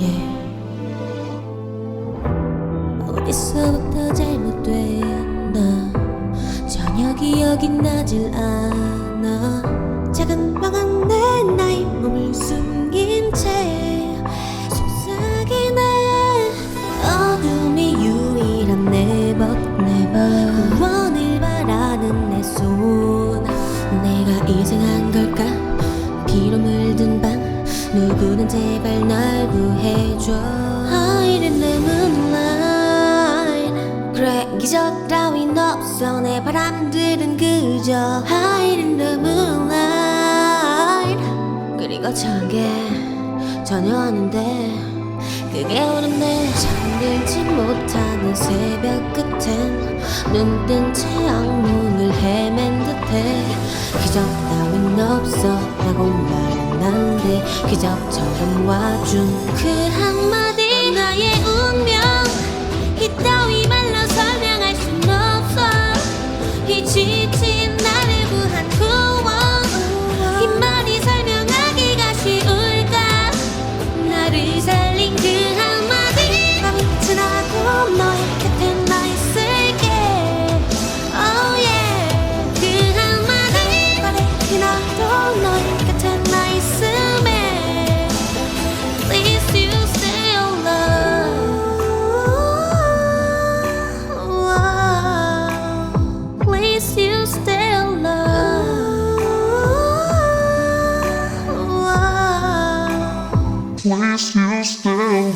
yeah. 어디서부터 잘못됐나 저녁이 여긴 나질 않아 작은 방 안에 나의 몸을 숨긴 채 제발 날 구해줘. Hide in the moonlight 그래 기적 따윈 없어. 내 바람들은 그저 Hide in the moonlight 그리고 저게 전혀 아닌데 그게 오는데 잠들지 못하는 새벽 끝엔 눈뜬 채 악몽 듯해. 기적 따윈 없어. 라고 안돼. 기적처럼 와준 그 한마디. 나의 운명. 이 따위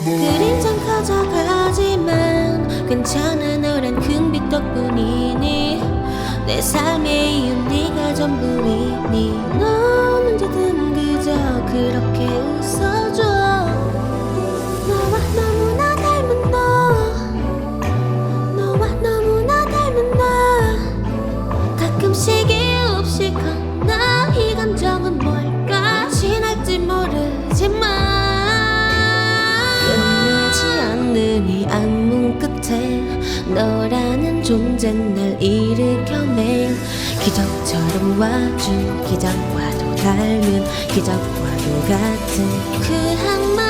그림장 커져가지만 괜찮아 너란 큰 빛 덕분이니 내 삶의 이유 네가 전부이니 너라는 존재 날 일으켜 매일 기적처럼 와준 기적과도 닮은 기적과도 같은 그 한마디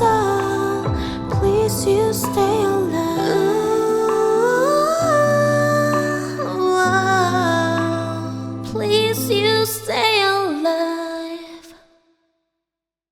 so